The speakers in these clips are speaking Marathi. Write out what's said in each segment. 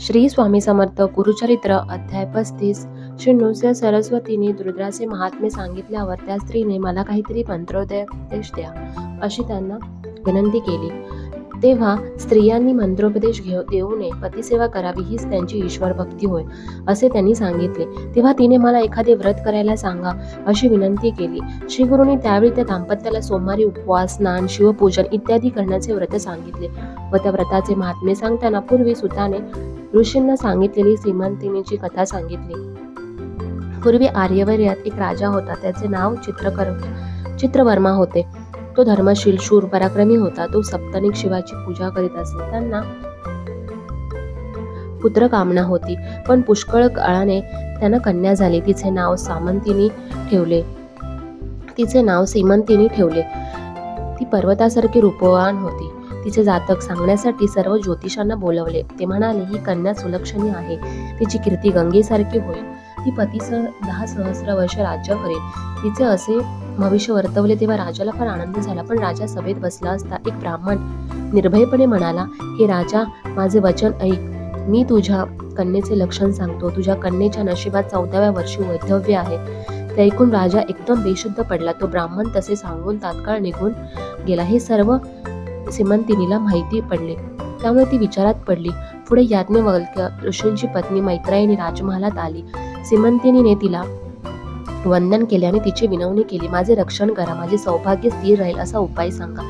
श्री स्वामी समर्थ गुरुचरित्र अध्याय पस्तीस. श्री नृसिंह सरस्वतीने रुद्राचे महात्मे सांगितल्यावर त्या स्त्रीने मला काहीतरी मंत्रोपदेश द्या अशी त्यांना विनंती केली. तेव्हा स्त्रियांनी मंत्रोपदेश घेऊ देऊ नये पतिसेवा करावी हीच त्यांची ईश्वर भक्ती होय असे त्यांनी सांगितले. तेव्हा तिने मला एखादे व्रत करायला सांगा अशी विनंती केली. श्रीगुरूंनी त्यावेळी त्या दाम्पत्याला सोमवारी उपवास स्नान शिवपूजन इत्यादी करण्याचे व्रत सांगितले व त्या व्रताचे महात्मे सांगताना पूर्वी सुताने ऋषींना सांगितलेली सीमंतिनीची कथा सांगितली. पूर्वी आर्यवर्यात एक राजा होता. त्याचे नाव चित्रकर चित्रवर्मा होते. तो धर्मशील शूर पराक्रमी होता. तो सप्तनिक शिवाची पूजा करीत असे. त्यांना पुत्र कामना होती. पण पुष्कळ काळाने त्यांना कन्या झाली. तिचे नाव सामंतिनी ठेवले. तिचे नाव सीमंतिनी ठेवले. ती पर्वतासारखी रूपवान होती. तिचे जातक सांगण्यासाठी सर्व ज्योतिषांना बोलवले. ते म्हणाले ही कन्या सुलक्षणी आहे. तिची कीर्ती गंगेसारखी होईल. ती पतीसह दहा सहस्र वर्ष राज्य करेल. तिचे असे भविष्य वर्तवले तेव्हा राजाला फार आनंद झाला. पण राजा सभेत बसला असता एक ब्राह्मण निर्भयपणे म्हणाला हे राजा माझे वचन ऐक. मी तुझ्या कन्येचे लक्षण सांगतो. तुझ्या कन्येच्या नशिबात चौदाव्या वर्षी वैधव्य आहे. ते ऐकून राजा एकदम बेशुद्ध पडला. तो ब्राह्मण तसे सांगून तात्काळ निघून गेला. हे सर्व सिमंतिनीला माहिती पडले. त्यामुळे ती विचारात पडली. पुढे याज्ञवल्क्य ऋषींची पत्नी मैत्रायणी राजमहालात आली. सिमंतिनीने तिला वंदन केले आणि तिची विनवणी केली. माझे रक्षण करा. माझे सौभाग्य स्थिर राहील असा उपाय सांगा.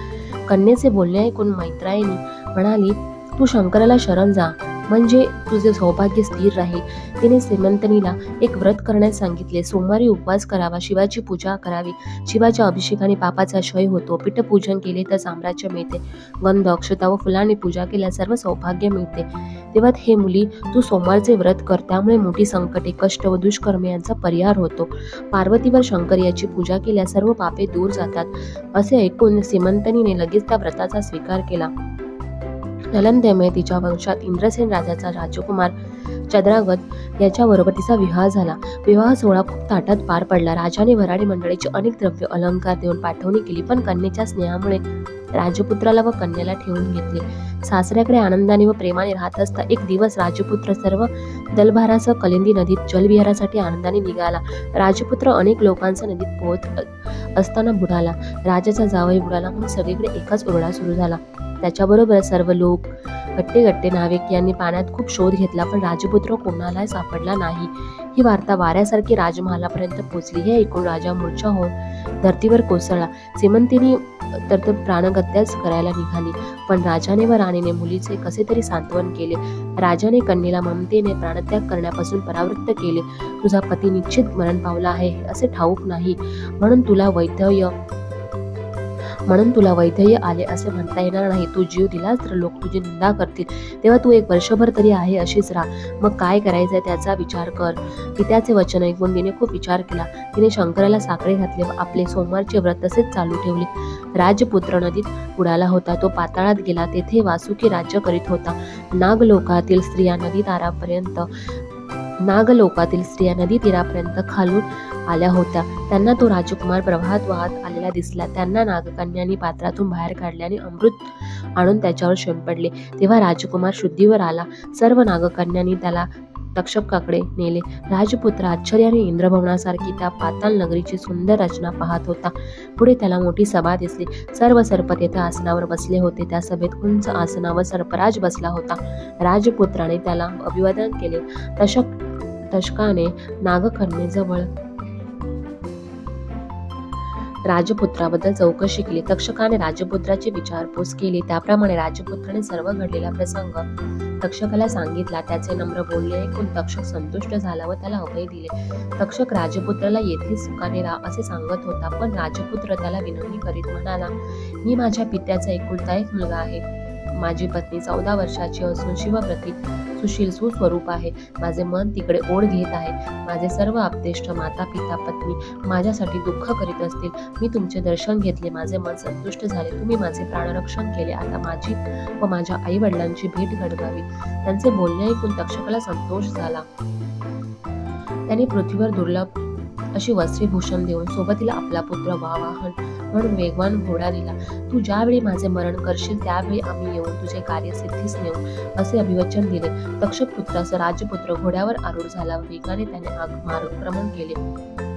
कन्येचे बोलणे ऐकून मैत्रायणी म्हणाली तू शंकराला शरण जा. म्हणजे तुझे सौभाग्य स्थिर राहील. तिने श्रीमंतनीला एक व्रत करण्यास सांगितले. सोमवारी उपवास करावा. शिवाची पूजा करावी. शिवाच्या अभिषेकाने पापाचा क्षय होतो. पीठपूजन केले तर साम्राज्य मिळते. गंध अक्षता व फुलांनी पूजा केल्यास सर्व सौभाग्य मिळते. तेव्हा हे मुली तू सोमवारचे व्रत कर. त्यामुळे मोठी संकटे कष्ट व दुष्कर्म यांचा परिहार होतो. पार्वतीवर शंकर याची पूजा केल्यास सर्व पापे दूर जातात. असे ऐकून श्रीमंतनीने लगेच त्या व्रताचा स्वीकार केला. नलंदेमुळे तिच्या वंशात इंद्रसेन राजाचा राजकुमार चंद्रागत याच्याबरोबर तिचा विवाह झाला. विवाह सोहळा खूप ताटात पार पडला. राजाने वराडी मंडळीची अनेक द्रव्य अलंकार देऊन पाठवणी केली पण कन्येच्या स्नेहामुळे राजपुत्राला व कन्याला ठेवून घेतले. सासऱ्याकडे आनंदाने व प्रेमाने राहत असता एक दिवस राजपुत्र सर्व दलभारासह कलिंदी नदीत जलविहारासाठी आनंदाने निघाला. राजपुत्र अनेक लोकांचा नदीत पोहत असताना बुडाला. राजाचा जावई बुडाला म्हणून सगळीकडे एकाच ओरडा सुरू झाला. त्याच्याबरोबर सर्व लोक गट्टे गट्टे नाविक यांनी पाण्यात खूप शोध घेतला पण राजपुत्र कोणालाही सापडला नाही. ही वार्ता वाऱ्यासारखी राजमहालापर्यंत पोहोचली. हे ऐकून राजा मूर्छा होऊन धर्तीवर कोसळला. श्रीमंतीने तर तो प्राणगत्याच करायला निघाली. पण राजाने व राणीने मुलीचे कसे तरी सांत्वन केले. राजाने कन्येला ममतेने प्राणत्याग करण्यापासून परावृत्त केले. तुझा पती निश्चित मरण पावला आहे असे ठाऊक नाही. म्हणून तुला वैद्य म्हणून तुला वैधय आले असे म्हणता येणार नाही. तू जीव दिलास तर लोक तुझी निंदा करतील. तेव्हा तू एक वर्षभर तरी आहे अशीच राहा. मग काय करायचंय त्याचा विचार कर. पित्याचे वचन ऐकून तिने खूप विचार केला. तिने शंकराला साखरे घातले व आपले सोमवारचे व्रत तसेच चालू ठेवले. राजपुत्र नदीत बुडाला होता. तो पाताळात गेला. तेथे वासुकी राज्य करीत होता. नागलोकातील स्त्रिया नदी तारापर्यंत नागलोकातील स्त्रिया नदी तीरापर्यंत खालून आल्या होत्या. त्यांना तो राजकुमार प्रवाहात वाहत आलेला दिसला. त्यांना नागकन्यांनी पात्रातून बाहेर काढल्याने अमृत आणून त्याच्यावर शिंपडले तेव्हा राजकुमार शुद्धीवर आला. सर्व नागकन्यांनी त्याला तक्षकाकडे नेले. राजपुत्र आश्चर्याने इंद्रभवनासारखी त्या पाताल नगरीची सुंदर रचना पाहत होता. पुढे त्याला मोठी सभा दिसली. सर्व सर्प तेथे आसनावर बसले होते. त्या सभेत उंच आसनावर सर्पराज बसला होता. राजपुत्राने त्याला अभिवादन केले. तशक तशकाने नागकन्येजवळ राजपुत्राबद्दल चौकशी केली. तक्षकाने राजपुत्राची विचारपूस केली. त्याप्रमाणे राजपुत्राने सर्व घडलेला प्रसंग तक्षकाला सांगितला. त्याचे नम्र बोलणे ऐकून तक्षक संतुष्ट झाला व त्याला अभय दिले. तक्षक राजपुत्राला येथे सुखाने राहा असे सांगत होता. पण राजपुत्र त्याला विनवणी करीत म्हणाला मी माझ्या पित्याचा एकुलता एक मुलगा आहे. माझी पत्नी चौदा वर्षाची असून शिवप्रती सुशील सुस्वरूप आहे. माझे मन तिकडे ओढ घेत आहे. माझे सर्व आपतेष्ट माता पिता पत्नी माझ्यासाठी दुःख करीत असतील. मी तुमचे दर्शन घेतले. माझे मन संतुष्ट झाले. तुम्ही माझे प्राणरक्षण केले. आता माझी व माझ्या आई वडिलांची भेट घडवावी. त्यांचे बोलणे ऐकून तक्षकाला संतोष झाला. त्यांनी पृथ्वीवर दुर्लभ अशी वस्त्रीभूषण देऊन सोबतीला आपला पुत्र वाहन म्हणून वेगवान घोडा दिला. तू ज्यावेळी माझे मरण करशील त्यावेळी आम्ही येऊन तुझे कार्य सिद्धीस नेऊ असे अभिवचन दिले. तक्षक पुत्राचा राजपुत्र घोड्यावर आरूढ झाला. वेगाने त्याने आग मार्गक्रमण केले.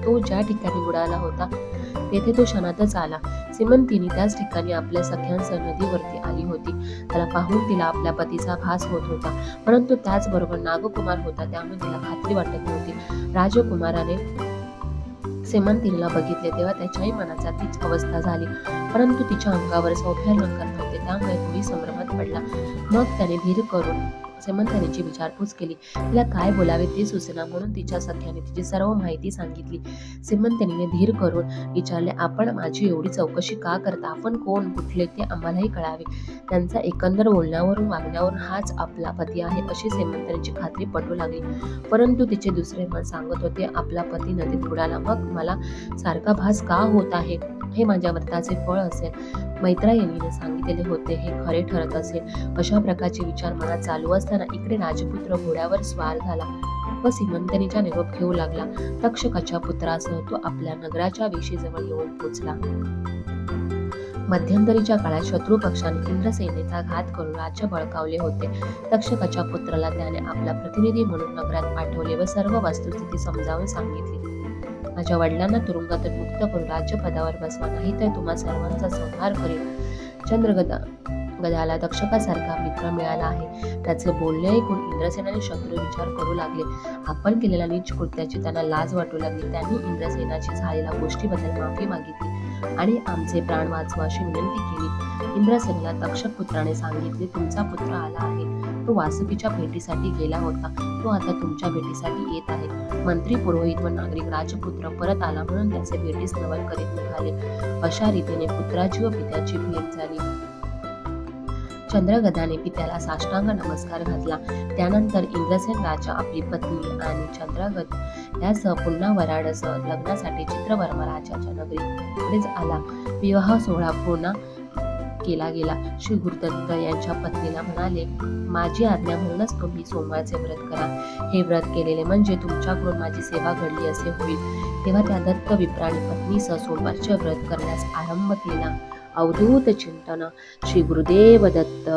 तो ज्या ठिकाणी उडाला होता तेथे तो क्षणातच आला. सिमंतीने त्याच ठिकाणी आपल्या सख्यांसह नदीवरती आली होती. त्याला पाहून तिला आपल्या पतीचा भास होत होता. परंतु त्याचबरोबर नागकुमार होता त्यामुळे तिला खात्री वाटत नव्हती. राजकुमाराने सेमंतीला बघितले तेव्हा त्याच्याही मनाचा तीच अवस्था झाली. परंतु तिच्या अंगावर सौभ्यालंकार नव्हते त्यामुळे तोही संभ्रमात पडला. मग त्याने धीर करून सेमंतनीची विचारपूस केली तिला काय बोलावे ते सुचना म्हणून तिच्या सख्याने तिची सर्व माहिती सांगितली. सेमंतनीने धीर करून विचारले आपण माझी एवढी चौकशी का करता? आपण कोण? कुठले? ते आम्हालाही कळावे. त्यांचा एकंदर बोलण्यावरून वागण्यावरून हाच आपला पती आहे अशी सेमंतनीची खात्री पटू लागली. परंतु तिचे दुसरे मन सांगत होते आपला पती नदीत बुडाला. मग मला सारखा भास का होत आहे? हे माझ्या व्रताचे फळ असेल. मैत्रायणीने सांगितलेले होते हे खरे ठरत असेल. अशा प्रकारचे विचार मनात चालू असताना इकडे राजपुत्र घोड्यावर स्वार झाला व सिमंतनीचा निरोप घेऊ लागला. तक्षकाच्या पुत्रासह तो आपल्या नगराच्या वेशीजवळ येऊन पोचला. मध्यंतरीच्या काळात शत्रू पक्षाने इंद्रसेनेचा घात करून राज्य बळकावले होते. तक्षकाच्या पुत्राला त्याने आपला प्रतिनिधी म्हणून नगरात पाठवले व सर्व वस्तुस्थिती समजावून सांगितली. माझ्या वडिलांना तुरुंगातून मुक्त करून राज्यपदावर बसवा. नाही तर तुम्हा सर्वांचा संहार करील चंद्रगदा गदाला दक्षकासारखा मित्र मिळाला आहे. त्याचे बोलणे ऐकून इंद्रसेन आणि शत्रू विचार करू लागले. आपण केलेल्या नीच कृत्याची त्यांना लाज वाटू लागली. त्यांनी इंद्रसेनाची झालेल्या गोष्टीबद्दल माफी मागितली आणि आमचे प्राण वाचवा अशी विनंती केली. इंद्रसेनाला दक्षक पुत्राने सांगितले तुमचा पुत्र आला आहे. तो वासुकीच्या भेटीसाठी गेला होता. तो आता तुमच्या भेटीसाठी येत आहे. मंत्री पुरोहित व नागरिक राजपुत्र परत आला म्हणून त्याचे भेटीस नवल करीत निघाले. अशा रीतीने पुत्राची व पित्याची भेट झाली. चंद्रगदाने पित्याला साष्टांग नमस्कार घातला. त्यानंतर इंद्रसेन राजा आपली पत्नी आणि चंद्रगद यासह पुन्हा वराडसह लग्नासाठी चित्रवर्मा राजाच्या नगरीकडेच आला. विवाह सोहळा पूर्ण केला गेला. श्री गुरुदत्त यांच्या पत्नीला म्हणाले माझी आज्ञा म्हणूनच तुम्ही सोमवारचे व्रत करा. हे व्रत केलेले म्हणजे तुमच्याकडून माझी सेवा घडली असे होईल. तेव्हा त्या दत्त विप्राणी पत्नीसह सोमवारचे व्रत करण्यास आरंभ केला. अवधूत चिंतन. श्री गुरुदेव दत्त.